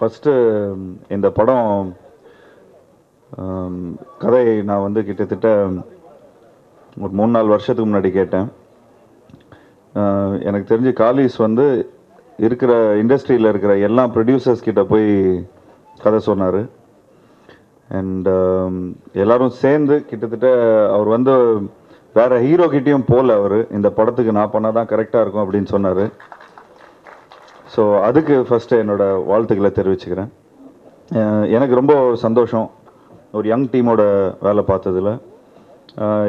First um, இந்த படம் um, கதை நான் வந்து கிட்டத்தட்ட ஒரு மூணு நாலு வருஷத்துக்கு முன்னாடி கேட்டேன். எனக்கு தெரிஞ்சு காலிஸ் வந்து இருக்கிற இண்டஸ்ட்ரியில் இருக்கிற எல்லா ப்ரொடியூசர்ஸ் கிட்ட போய் கதை சொன்னார். அண்ட் um, எல்லாரும் சேர்ந்து கிட்டத்தட்ட அவர் வந்து வேற ஹீரோ கிட்டேயும் போகல அவர். இந்த படத்துக்கு நான் பண்ணால் தான் கரெக்டாக இருக்கும் அப்படின்னு சொன்னார். ஸோ அதுக்கு ஃபஸ்ட்டு என்னோடய வாழ்த்துக்களை தெரிவிச்சுக்கிறேன். எனக்கு ரொம்ப சந்தோஷம் ஒரு யங் டீமோட வேலை பார்த்ததுல.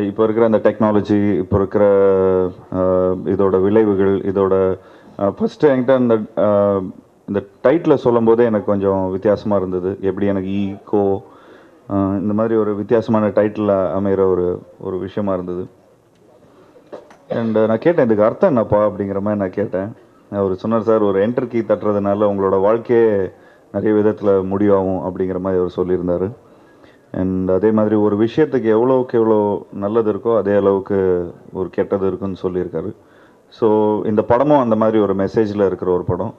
இப்போ இருக்கிற அந்த டெக்னாலஜி இப்போ இருக்கிற இதோட விளைவுகள் இதோட ஃபஸ்ட்டு என்கிட்ட அந்த இந்த டைட்டில் சொல்லும் போதே எனக்கு கொஞ்சம் வித்தியாசமாக இருந்தது. எப்படி எனக்கு ஈகோ இந்த மாதிரி ஒரு வித்தியாசமான டைட்டில் அமைகிற ஒரு ஒரு விஷயமா இருந்தது. அண்ட் நான் கேட்டேன் இதுக்கு அர்த்தம் என்னப்பா? அப்படிங்கிற மாதிரி நான் கேட்டேன். அவர் சொன்னார் சார் ஒரு என்டர் கீ தட்டுறதுனால உங்களோட வாழ்க்கையே நிறைய விதத்தில் முடிவாகும் அப்படிங்கிற மாதிரி அவர் சொல்லியிருந்தார். அண்ட் அதே மாதிரி ஒரு விஷயத்துக்கு எவ்வளோவுக்கு எவ்வளோ நல்லது இருக்கோ அதே அளவுக்கு ஒரு கெட்டது இருக்குன்னு சொல்லியிருக்காரு. ஸோ இந்த படமும் அந்த மாதிரி ஒரு மெசேஜில் இருக்கிற ஒரு படம்.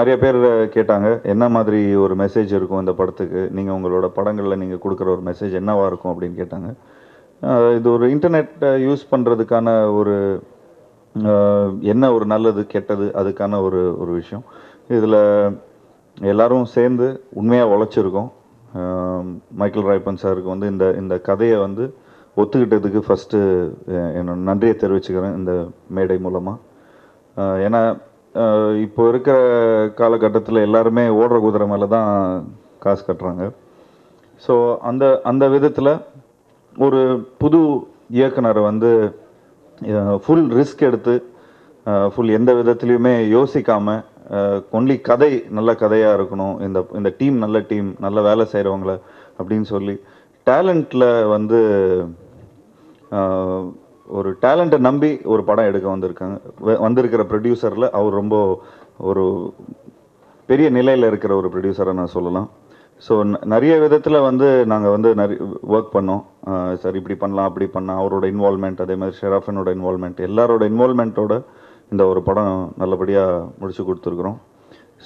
நிறைய பேர் கேட்டாங்க என்ன மாதிரி ஒரு மெசேஜ் இருக்கும் இந்த படத்துக்கு? நீங்கள் உங்களோட படங்களில் நீங்கள் கொடுக்குற ஒரு மெசேஜ் என்னவாக இருக்கும்? அப்படின்னு கேட்டாங்க. இது ஒரு இன்டர்நெட்டை யூஸ் பண்ணுறதுக்கான ஒரு என்ன ஒரு நல்லது கெட்டது அதுக்கான ஒரு ஒரு விஷயம். இதில் எல்லாரும் சேர்ந்து உண்மையாக உழைச்சிருக்கோம். மைக்கேல் ராய்பன் சாருக்கு வந்து இந்த இந்த கதையை வந்து ஒத்துக்கிட்டதுக்கு ஃபஸ்ட்டு என்னோட நன்றியை தெரிவிச்சுக்கிறேன் இந்த மேடை மூலமாக ஏன்னா இப்போ இருக்கிற காலகட்டத்தில் எல்லாருமே ஓடுற குதிரை மேலே தான் காசு கட்டுறாங்க. ஸோ அந்த அந்த விதத்தில் ஒரு புது இயக்குனரை வந்து ஃபுல் ரிஸ்க் எடுத்து ஃபுல் எந்த விதத்துலையுமே யோசிக்காமல் ஒன்லி கதை நல்ல கதையாக இருக்கணும். இந்த இந்த டீம் நல்ல டீம் நல்ல வேலை செய்கிறவங்கள அப்படின்னு சொல்லி டேலண்ட்டில் வந்து ஒரு டேலண்ட்டை நம்பி ஒரு படம் எடுக்க வந்திருக்காங்க. வ- வந்திருக்கிற ப்ரொடியூசரில் அவர் ரொம்ப ஒரு பெரிய நிலையில் இருக்கிற ஒரு ப்ரொடியூசரை நான் சொல்லலாம். ஸோ நிறைய விதத்தில் வந்து நாங்கள் வந்து நிறைய ஒர்க் பண்ணோம். சார் இப்படி பண்ணலாம் அப்படி பண்ணலாம். அவரோட இன்வால்மெண்ட் அதே மாதிரி ஷெராஃபனோட இன்வால்மெண்ட் எல்லாரோட இன்வால்மெண்ட்டோட இந்த ஒரு படம் நல்லபடியாக முடிச்சு கொடுத்துருக்குறோம்.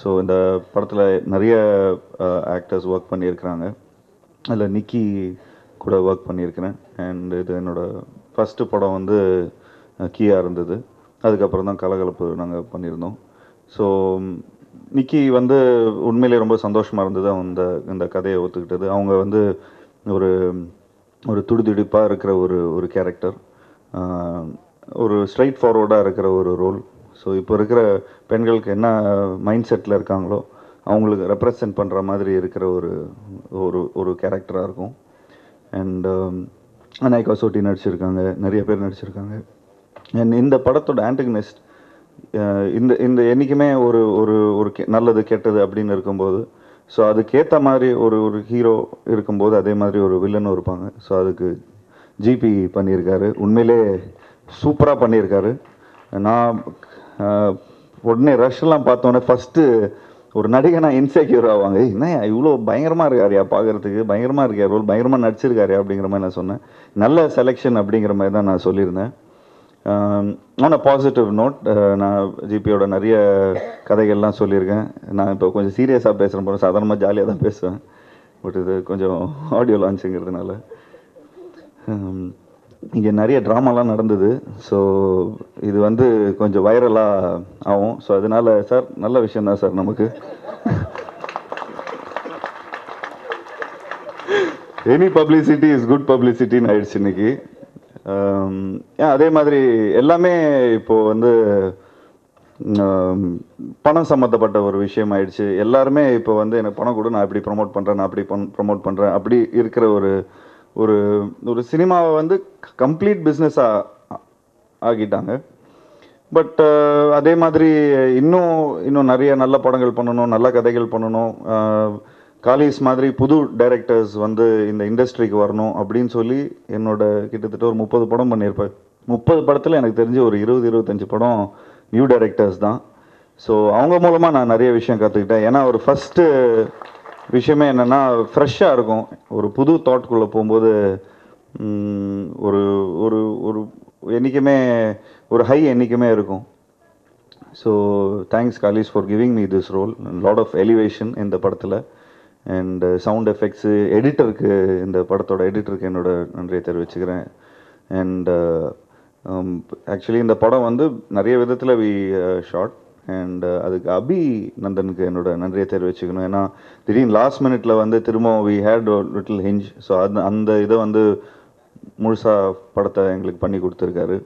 ஸோ இந்த படத்தில் நிறைய ஆக்டர்ஸ் ஒர்க் பண்ணியிருக்கிறாங்க. அதில் நிக்கி கூட ஒர்க் பண்ணியிருக்கிறேன். அண்ட் இது என்னோடய ஃபஸ்ட்டு படம் வந்து கீயாக இருந்தது. அதுக்கப்புறம் தான் கலகலப்பு நாங்கள் பண்ணியிருந்தோம். ஸோ நிக்கி வந்து உண்மையிலேயே ரொம்ப சந்தோஷமாக இருந்தது. அந்த இந்த கதையை ஒத்துக்கிட்டது. அவங்க வந்து ஒரு ஒரு துடிதுடிப்பாக இருக்கிற ஒரு ஒரு கேரக்டர் ஒரு ஸ்ட்ரைட் ஃபார்வர்டாக இருக்கிற ஒரு ரோல் ஸோ இப்போ இருக்கிற பெண்களுக்கு என்ன மைண்ட் செட்டில் இருக்காங்களோ அவங்களுக்கு ரெப்ரசன்ட் பண்ணுற மாதிரி இருக்கிற ஒரு ஒரு ஒரு கேரக்டராக இருக்கும். அண்ட் அநாயகா சோட்டி நடிச்சிருக்காங்க. நிறைய பேர் நடிச்சிருக்காங்க. அண்ட் இந்த படத்தோட ஆண்டகனிஸ்ட் இந்த இந்த என்றைக்குமே ஒரு ஒரு ஒரு கெ- நல்லது கெட்டது அப்படின்னு இருக்கும்போது ஸோ அதுக்கேற்ற மாதிரி ஒரு ஒரு ஹீரோ இருக்கும்போது அதே மாதிரி ஒரு வில்லனும் இருப்பாங்க. ஸோ அதுக்கு ஜிபி பண்ணியிருக்காரு. உண்மையிலே சூப்பராக பண்ணியிருக்காரு. நான் உடனே ரஷ்லாம் பார்த்தோன்னே ஃபஸ்ட்டு ஒரு நடிகை நான் இன்செக்யூர் ஆவாங்க என்ன இவ்வளோ பயங்கரமாக இருக்காருயா பார்க்குறதுக்கு பயங்கரமாக இருக்கார் ரோல் பயங்கரமாக நடிச்சிருக்காரு அப்படிங்கிற மாதிரி நான் சொன்னேன். நல்ல செலெக்ஷன் அப்படிங்கிற மாதிரி தான் நான் சொல்லியிருந்தேன். ஆன் அ பாசிட்டிவ் நோட் நான் ஜிபியோட நிறைய கதைகள்லாம் சொல்லியிருக்கேன். நான் இப்போ கொஞ்சம் சீரியஸாக பேசுகிறேன் போது சாதாரணமாக ஜாலியாக தான் பேசுவேன். பட் இது கொஞ்சம் ஆடியோ லான்ச்சுங்கிறதுனால um, இங்கே நிறைய ட்ராமாலாம் நடந்தது. ஸோ இது வந்து கொஞ்சம் வைரலாக ஆகும். ஸோ அதனால சார் நல்ல விஷயம் தான் சார் நமக்கு. எனி பப்ளிசிட்டி இஸ் குட் பப்ளிசிட்டின்னு ஆயிடுச்சு இன்னைக்கு. அதே மாதிரி எல்லாமே இப்போ வந்து பணம் சம்மந்தப்பட்ட ஒரு விஷயம் ஆயிடுச்சு. எல்லாருமே இப்போ வந்து எனக்கு பணம் கொடு நான் இப்படி ப்ரொமோட் பண்ணுறேன் நான் அப்படி ப்ரொமோட் பண்ணுறேன் அப்படி இருக்கிற ஒரு ஒரு ஒரு சினிமாவை வந்து கம்ப்ளீட் பிஸ்னஸாக ஆகிட்டாங்க பட் அதே மாதிரி இன்னும் இன்னும் நிறைய நல்ல படங்கள் பண்ணணும் நல்ல கதைகள் பண்ணணும். காலிஸ் மாதிரி புது டைரக்டர்ஸ் வந்து இந்த இண்டஸ்ட்ரிக்கு வரணும் அப்படின்னு சொல்லி என்னோட கிட்டத்தட்ட ஒரு முப்பது படம் பண்ணியிருப்பேன் முப்பது படத்தில் எனக்கு தெரிஞ்சு ஒரு இருபது இருபத்தஞ்சி படம் நியூ டைரக்டர்ஸ் தான். ஸோ அவங்க மூலமாக நான் நிறைய விஷயம் கற்றுக்கிட்டேன் ஏன்னா ஒரு ஃபஸ்ட்டு விஷயமே என்னென்னா ஃப்ரெஷ்ஷாக இருக்கும். ஒரு புது தாட்குள்ளே போகும்போது ஒரு ஒரு ஒரு என்றைக்குமே ஒரு ஹை என்றைக்குமே இருக்கும். So thanks Kalis for giving me this role lot of elevation இந்த படத்தில். அண்டு சவுண்ட் எஃபெக்ட்ஸு எடிட்டருக்கு இந்த படத்தோட எடிட்டருக்கு என்னோட நன்றியை தெரிவிச்சுக்கிறேன். அண்டு ஆக்சுவலி uh, um, இந்த படம் வந்து நிறைய விதத்தில் வி ஷார்ட் அண்ட் அதுக்கு அபி நந்தனுக்கு என்னோட நன்றியை தெரிவிச்சுக்கணும். ஏன்னா திடீர்னு லாஸ்ட் மினிட்ல வந்து திரும்ப we had little hitch so அந்த அந்த இதை வந்து முழுசாக படத்தை எங்களுக்கு பண்ணி கொடுத்துருக்காரு.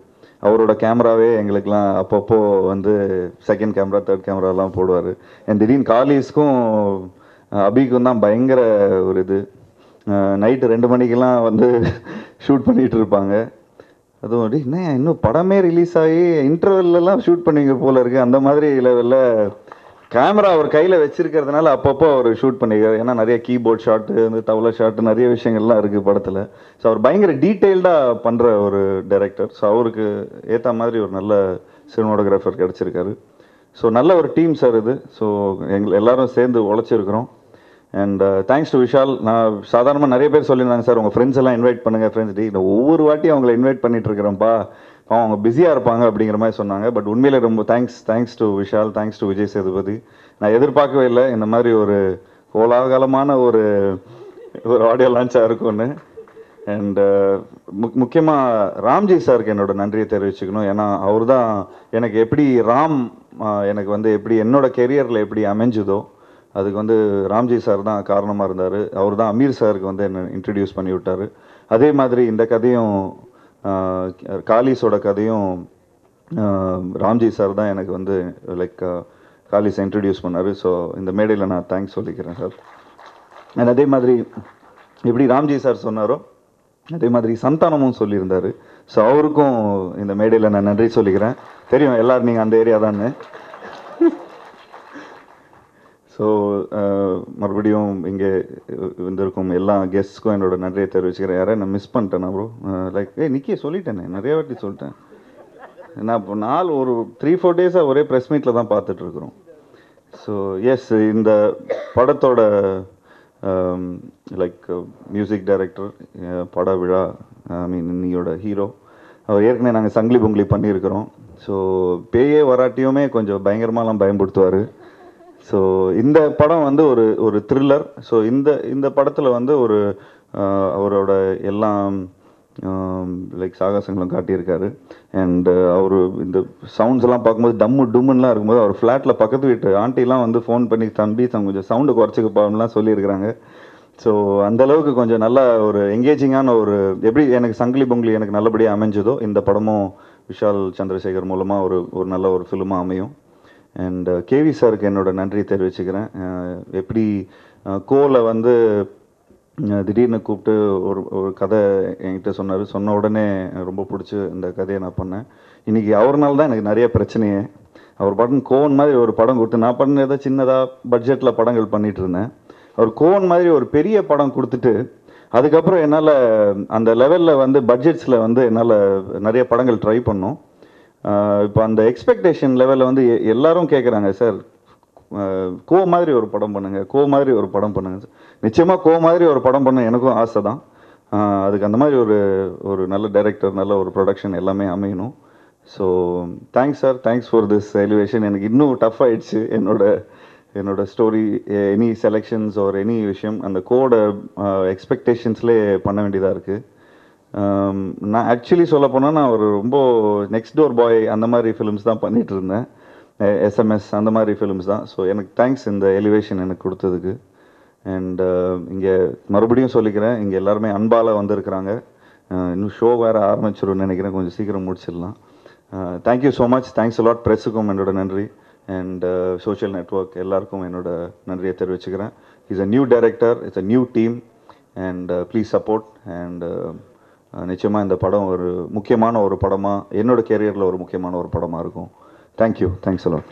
அவரோட கேமராவே எங்களுக்கெலாம் அப்பப்போ வந்து செகண்ட் கேமரா தேர்ட் கேமராலாம் போடுவார். என் திடீர்னு காலிஸ்க்கும் அபிக்கும் தான் பயங்கர ஒரு இது. நைட்டு ரெண்டு மணிக்கெல்லாம் வந்து ஷூட் பண்ணிகிட்டு இருப்பாங்க. அதுவும் அப்படி என்ன இன்னும் படமே ரிலீஸ் ஆகி இன்டர்வெல்லாம் ஷூட் பண்ணிங்க போல இருக்குது அந்த மாதிரி லெவலில் கேமரா அவர் கையில் வச்சிருக்கிறதுனால அப்பப்போ அவர் ஷூட் பண்ணிக்கிறார். ஏன்னா நிறைய கீபோர்ட் ஷாட்டு வந்து தவளை ஷாட்டு நிறைய விஷயங்கள்லாம் இருக்குது படத்தில். ஸோ அவர் பயங்கர டீட்டெயில்டாக பண்ணுற ஒரு டைரக்டர் ஸோ அவருக்கு ஏற்ற மாதிரி ஒரு நல்ல சினிமாட்டோகிராஃபர் கிடச்சிருக்காரு. ஸோ நல்ல ஒரு டீம் சார் இது. ஸோ எங்கள் எல்லாரும் சேர்ந்து உழைச்சிருக்கிறோம். அண்ட் தேங்க்ஸ் டு விஷால் நான் சாதாரணமாக நிறைய பேர் சொல்லியிருந்தாங்க சார் உங்கள் ஃப்ரெண்ட்ஸ் எல்லாம் இன்வைட் பண்ணுங்கள் ஃப்ரெண்ட்ஸ் டீ. நான் ஒவ்வொரு வாட்டியும் அவங்கள இன்வைட் பண்ணிட்டு இருக்கிறேன்ப்பா அவங்க பிஸியாக இருப்பாங்க அப்படிங்கிற மாதிரி சொன்னாங்க. பட் உண்மையில் ரொம்ப thanks thanks to Vishal thanks to Vijay Sethupathi நான் எதிர்பார்க்கவே இல்லை இந்த மாதிரி ஒரு கோலாகலமான ஒரு ஒரு ஆடியோ லான்ச்சாக இருக்கும்னு. அண்ட் uh, முக் முக்கியமாக ராம்ஜி சாருக்கு என்னோட நன்றியை தெரிவிச்சுக்கணும். ஏன்னா அவர் தான் எனக்கு எப்படி ராம் எனக்கு வந்து எப்படி என்னோட கெரியரில் எப்படி அமைஞ்சுதோ அதுக்கு வந்து ராம்ஜி சார் தான் காரணமாக இருந்தார். அவர் தான் அமீர் சாருக்கு வந்து என்னை இன்ட்ரடியூஸ் பண்ணி விட்டார். அதே மாதிரி இந்த கதையும் காலிஸோட கதையும் ராம்ஜி சார் தான் எனக்கு வந்து லைக் காலிஸை இன்ட்ரடியூஸ் பண்ணார். ஸோ இந்த மேடையில் நான் தேங்க்ஸ் சொல்லிக்கிறேன் சார். அண்ட் அதே மாதிரி எப்படி ராம்ஜி சார் சொன்னாரோ அதே மாதிரி சந்தானமும் சொல்லியிருந்தார். ஸோ அவருக்கும் இந்த மேடையில் நான் நன்றி சொல்லிக்கிறேன். தெரியும் எல்லாரும் நீங்கள் அந்த ஏரியா தானே. ஸோ uh, மறுபடியும் இங்கே வந்திருக்கும் எல்லா கெஸ்ட்ஸ்க்கும் என்னோட நன்றியை தெரிவிச்சுக்கிறேன். யாரை நான் மிஸ் பண்ணிட்டேன் ப்ரோ லைக் uh, ஏ நிக்கிய சொல்லிட்டேனே. நிறைய வாட்டி சொல்லிட்டேன். நான் இப்போ நாள் ஒரு த்ரீ ஃபோர் டேஸாக ஒரே ப்ரெஸ் மீட்டில் தான் பார்த்துட்ருக்குறோம் ஸோ எஸ் இந்த படத்தோட லைக் மியூசிக் டைரக்டர் பட விழா ஐ மீன் இன்னியோட ஹீரோ அவர் ஏற்கனவே நாங்கள் சங்கிலி பொங்கலி பண்ணியிருக்கிறோம். ஸோ பேயே வராட்டியுமே கொஞ்சம் பயங்கரமாலாம் பயன்படுத்துவார். ஸோ இந்த படம் வந்து ஒரு ஒரு த்ரில்லர் ஸோ இந்த இந்த படத்தில் வந்து ஒரு அவரோட எல்லாம் லைக் சாகசங்களும் காட்டியிருக்காரு. அண்டு அவர் இந்த சவுண்ட்ஸ் எல்லாம் பார்க்கும்போது டம்மு டும்முன்னுலாம் இருக்கும்போது அவர் ஃப்ளாட்டில் பக்கத்து வீட்டு ஆண்டிலாம் வந்து ஃபோன் பண்ணி தம்பி தம் கொஞ்சம் சவுண்டு குறைச்சிக்கப்பான்லாம் சொல்லியிருக்கிறாங்க. ஸோ அந்த அளவுக்கு கொஞ்சம் நல்ல ஒரு எங்கேஜிங்கான ஒரு எப்படி எனக்கு சங்கிலி பொங்கலி எனக்கு நல்லபடியாக அமைஞ்சதோ இந்த படமும் விஷால் சந்திரசேகர் மூலமாக ஒரு ஒரு நல்ல ஒரு ஃபிலிமாக அமையும். அண்ட் கேவி சாருக்கு என்னோட நன்றி தெரிவிச்சுக்கிறேன். Uh, எப்படி uh, கோவில் வந்து uh, திடீர்னு கூப்பிட்டு ஒரு ஒரு கதை என்கிட்ட சொன்னார். சொன்ன உடனே எனக்கு ரொம்ப பிடிச்சி இந்த கதையை நான் பண்ணேன். இன்னைக்கு அவர்னால தான் எனக்கு நிறைய பிரச்சனையே. அவர் படம் கோவன் மாதிரி ஒரு படம் கொடுத்து நான் பண்ண ஏதோ சின்னதாக பட்ஜெட்டில் படங்கள் பண்ணிகிட்டு இருந்தேன். அவர் கோவன் மாதிரி ஒரு பெரிய படம் கொடுத்துட்டு அதுக்கப்புறம் என்னால் அந்த லெவலில் வந்து பட்ஜெட்ஸில் வந்து என்னால் நிறைய படங்கள் ட்ரை பண்ணோம். இப்போ அந்த எக்ஸ்பெக்டேஷன் லெவலில் வந்து எ- எல்லாரும் கேட்குறாங்க சார் கோ மாதிரி ஒரு படம் பண்ணுங்க கோ மாதிரி ஒரு படம் பண்ணுங்க. நிச்சயமாக கோ மாதிரி ஒரு படம் பண்ண எனக்கும் ஆசை தான். அதுக்கு அந்த மாதிரி ஒரு ஒரு நல்ல டைரக்டர் நல்ல ஒரு ப்ரொடக்ஷன் எல்லாமே அமையணும். So thanks sir thanks for this elevation எனக்கு இன்னும் டஃப் ஆயிடுச்சு. என்னோட என்னோட ஸ்டோரி எனி செலெக்ஷன்ஸ் ஒரு எனி விஷயம் அந்த கோட எக்ஸ்பெக்டேஷன்ஸ்லேயே பண்ண வேண்டியதாக இருக்குது நான் ஆக்சுவலி சொல்ல போனால் நான் ஒரு ரொம்ப நெக்ஸ்ட் டோர் பாய் அந்த மாதிரி ஃபிலிம்ஸ் தான் பண்ணிகிட்டு இருந்தேன். எஸ்எம்எஸ் அந்த மாதிரி ஃபிலிம்ஸ் தான். ஸோ எனக்கு தேங்க்ஸ் இந்த எலிவேஷன் எனக்கு கொடுத்ததுக்கு. அண்ட் இங்கே மறுபடியும் சொல்லிக்கிறேன் இங்கே எல்லாருமே அன்பால் வந்திருக்கிறாங்க. இன்னும் ஷோ வேறு ஆரம்பிச்சிடும்னு நினைக்கிறேன். கொஞ்சம் சீக்கிரம் முடிச்சிடலாம். Thank you so much thanks a lot ப்ரெஸ்ஸுக்கும் என்னோட நன்றி. அண்ட் சோஷியல் நெட்ஒர்க் எல்லாருக்கும் என்னோட நன்றியை தெரிவிச்சுக்கிறேன். Is a new director it's a new team and please support and நிச்சயமாக இந்த படம் ஒரு முக்கியமான ஒரு படமாக என்னோட கேரியரில் ஒரு முக்கியமான ஒரு படமாக இருக்கும். Thank you thanks a lot